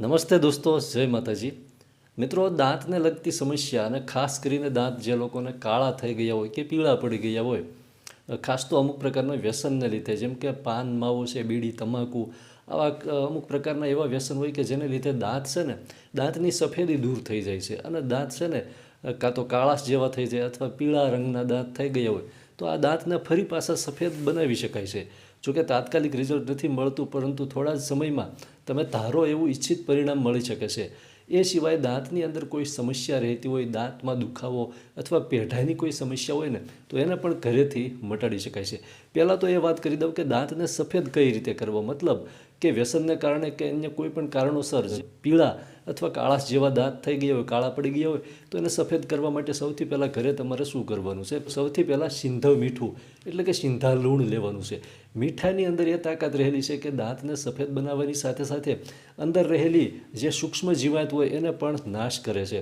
નમસ્તે દોસ્તો, જય માતાજી. મિત્રો, દાંતને લગતી સમસ્યા અને ખાસ કરીને દાંત જે લોકોને કાળા થઈ ગયા હોય કે પીળા પડી ગયા હોય ખાસ તો અમુક પ્રકારના વ્યસનને લીધે, જેમ કે પાન, માવો છે, બીડી, તમાકુ, આવા અમુક પ્રકારના એવા વ્યસન હોય કે જેને લીધે દાંત છે ને, દાંતની સફેદી દૂર થઈ જાય છે. અને દાંત છે ને કાં તો કાળાશ જેવા થઈ જાય અથવા પીળા રંગના દાંત થઈ ગયા હોય તો આ દાંતને ફરી પાછા સફેદ બનાવી શકાય છે. જોકે તાત્કાલિક રિઝલ્ટ નથી મળતું, પરંતુ થોડા સમયમાં તમે ધારો એવું ઈચ્છિત પરિણામ મળી શકે છે. એ સિવાય દાંતની અંદર કોઈ સમસ્યા રહેતી હોય, દાંતમાં દુખાવો અથવા પેઢાની કોઈ સમસ્યા હોય ને, તો એને પણ ઘરેથી મટાડી શકાય છે. પહેલાં તો એ વાત કરી દઉં કે દાંતને સફેદ કઈ રીતે કરવો? મતલબ કે વ્યસનને કારણે કે અન્ય કોઈ પણ કારણોસર પીળા અથવા કાળાશ જેવા દાંત થઈ ગયા હોય, કાળા પડી ગયા હોય, તો એને સફેદ કરવા માટે સૌથી પહેલાં ઘરે તમારે શું કરવાનું છે? સૌથી પહેલાં સિંધવ મીઠું, એટલે કે સિંધા લૂણ લેવાનું છે. મીઠાની અંદર એ તાકાત રહેલી છે કે દાંતને સફેદ બનાવવાની સાથે સાથે અંદર રહેલી જે સૂક્ષ્મ જીવાત હોય એને પણ નાશ કરે છે.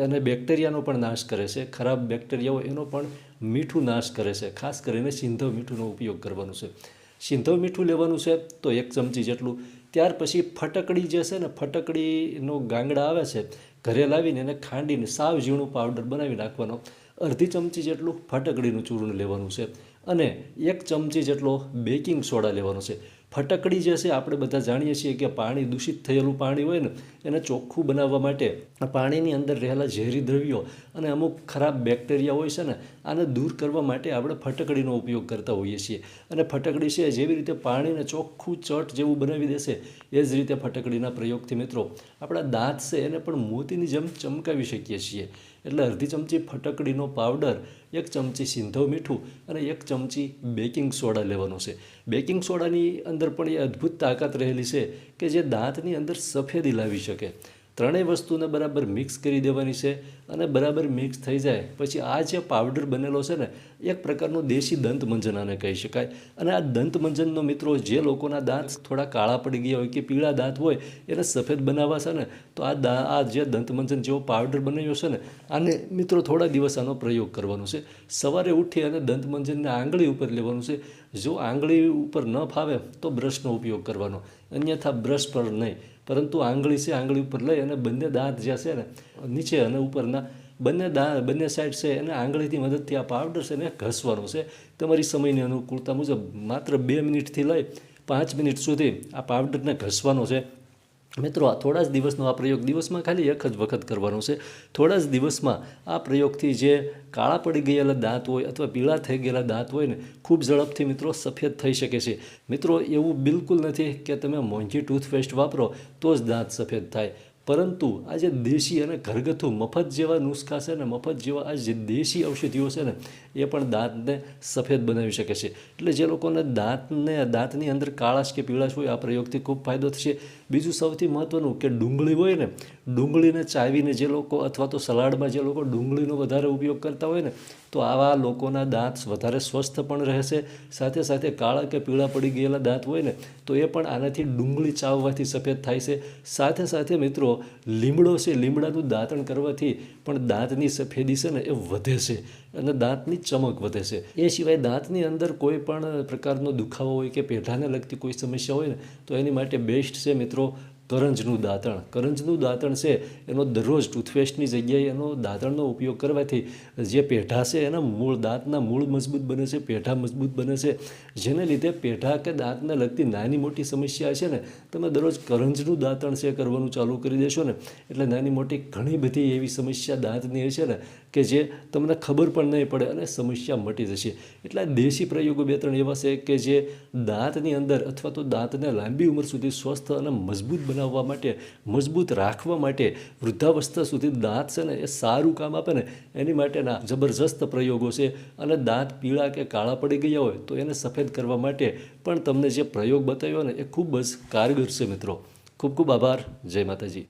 અને બેક્ટેરિયાનો પણ નાશ કરે છે. ખરાબ બેક્ટેરિયા હોય એનો પણ મીઠું નાશ કરે છે. ખાસ કરીને સિંધવ મીઠુંનો ઉપયોગ કરવાનો છે. સિંધવ મીઠું લેવાનું છે, તો એક ચમચી જેટલું. ત્યાર પછી ફટકડી જે છે ને, ફટકડીનો ગાંગડા આવે છે, ઘરે લાવીને એને ખાંડીને સાવ ઝીણું પાવડર બનાવી નાખવાનો. અડધી ચમચી જેટલું ફટકડીનું ચૂર્ણ લેવાનું છે અને એક ચમચી જેટલો બેકિંગ સોડા લેવાનો છે. ફટકડી જે છે, આપણે બધા જાણીએ છીએ કે પાણી દૂષિત થયેલું પાણી હોય ને, એને ચોખ્ખું બનાવવા માટે પાણીની અંદર રહેલા ઝેરી દ્રવ્યો અને અમુક ખરાબ બેક્ટેરિયા હોય છે ને, આને દૂર કરવા માટે આપણે ફટકડીનો ઉપયોગ કરતા હોઈએ છીએ. અને ફટકડી છે, જેવી રીતે પાણીને ચોખ્ખું ચટ જેવું બનાવી દેશે, એ જ રીતે ફટકડીના પ્રયોગથી મિત્રો, આપણા દાંત છે, એને પણ મોતીની જેમ ચમકાવી શકીએ છીએ. એટલે અડધી ચમચી ફટકડીનો પાવડર, એક ચમચી સિંધો મીઠું અને એક ચમચી બેકિંગ સોડા લેવાનો છે. બેકિંગ સોડાની અંદર પણ એ અદ્ભુત તાકાત રહેલી છે કે જે દાંતની અંદર સફેદી લાવી શકે. ત્રણેય વસ્તુને બરાબર મિક્સ કરી દેવાની છે અને બરાબર મિક્સ થઈ જાય. પછી આ જે પાવડર બનેલો છે ને, એક પ્રકારનું દેશી દંત મંજન આને કહી શકાય. અને આ દંત મંજનનો મિત્રો, જે લોકોના દાંત થોડા કાળા પડી ગયા હોય કે પીળા દાંત હોય, એને સફેદ બનાવવા છે ને, તો આ દા, આ જે દંત મંજન જેવો પાવડર બનાવ્યો છે ને, આને મિત્રો થોડા દિવસ આનો પ્રયોગ કરવાનો છે. સવારે ઉઠી અને દંત મંજનને આંગળી ઉપર લેવાનું છે. જો આંગળી ઉપર ન ફાવે, તો બ્રશનો ઉપયોગ કરવાનો. અન્યથા બ્રશ પર નહીં. પરંતુ આંગળી છે આંગળી ઉપર લઈ અને બંને દાંત જે છે ને નીચે અને ઉપરના બંને દા બંને સાઈડ છે અને આંગળીથી મદદથી આ પાવડર છે એને ઘસવાનો છે તમારી સમયની અનુકૂળતા મુજબ માત્ર બે મિનિટથી લઈ પાંચ મિનિટ સુધી આ પાવડરને ઘસવાનો છે મિત્રો, આ થોડા જ દિવસનો આ પ્રયોગ દિવસમાં ખાલી એક જ વખત કરવાનો છે. થોડા જ દિવસમાં આ પ્રયોગથી જે કાળા પડી ગયેલા દાંત હોય અથવા પીળા થઈ ગયેલા દાંત હોય ને, ખૂબ ઝડપથી મિત્રો સફેદ થઈ શકે છે. મિત્રો, એવું બિલકુલ નથી કે તમે મોંઘી ટૂથપેસ્ટ વાપરો તો જ દાંત સફેદ થાય. પરંતુ આ જે દેશી અને ઘરગથ્થુ મફત જેવા નુસ્ખા છે ને, મફત જેવા આ જે દેશી ઔષધિઓ છે ને, એ પણ દાંતને સફેદ બનાવી શકે છે. એટલે જે લોકોને દાંતને, દાંતની અંદર કાળાશ કે પીળાશ હોય, આ પ્રયોગથી ખૂબ ફાયદો થશે. બીજું સૌથી મહત્ત્વનું કે ડુંગળી હોય ને, ડુંગળીને ચાવીને જે લોકો અથવા તો સલાડમાં જે લોકો ડુંગળીનો વધારે ઉપયોગ કરતા હોય ને તો આવા લોકોના દાંત વધારે સ્વસ્થ પણ રહેશે. સાથે સાથે કાળા કે પીળા પડી ગયેલા દાંત હોય ને, તો એ પણ આનાથી ડુંગળી ચાવવાથી સફેદ થાય છે. સાથે સાથે મિત્રો, લીમડો છે, લીમડાનું દાંતણ કરવાથી પણ દાંતની સફેદી છે ને એ વધે છે અને દાંતની ચમક વધે છે. એ સિવાય દાંતની અંદર કોઈ પણ પ્રકારનો દુખાવો હોય કે પેઢાને લગતી કોઈ સમસ્યા હોય ને, તો એની માટે બેસ્ટ છે મિત્રો કરંજનું દાંતણ. કરંજનું દાંતણ છે, એનો દરરોજ ટૂથપેસ્ટની જગ્યાએ એનો દાંતણનો ઉપયોગ કરવાથી જે પેઢા છે, એના મૂળ દાંતના મૂળ મજબૂત બને છે, પેઢા મજબૂત બને છે. જેને લીધે પેઢા કે દાંતને લગતી નાની મોટી સમસ્યા છે ને, તમે દરરોજ કરંજનું દાંતણ છે, કરવાનું ચાલુ કરી દેશો ને, એટલે નાની મોટી ઘણી બધી એવી સમસ્યા દાંતની છે ને, કે જે તમને ખબર પણ નહીં પડે અને સમસ્યા મટી જશે. એટલે દેશી પ્રયોગો બે ત્રણ એવા છે કે જે દાંતની અંદર અથવા તો દાંતને લાંબી ઉંમર સુધી સ્વસ્થ અને મજબૂત બનાવવા માટે, મજબૂત રાખવા માટે વૃદ્ધાવસ્થા સુધી દાંત છે ને એ સારું કામ આપે ને, એની માટેના જબરજસ્ત પ્રયોગો છે. અને દાંત પીળા કે કાળા પડી ગયા હોય તો એને સફેદ કરવા માટે પણ તમને જે પ્રયોગ બતાવ્યો ને એ ખૂબ જ કારગર છે મિત્રો. ખૂબ ખૂબ આભાર. જય માતાજી.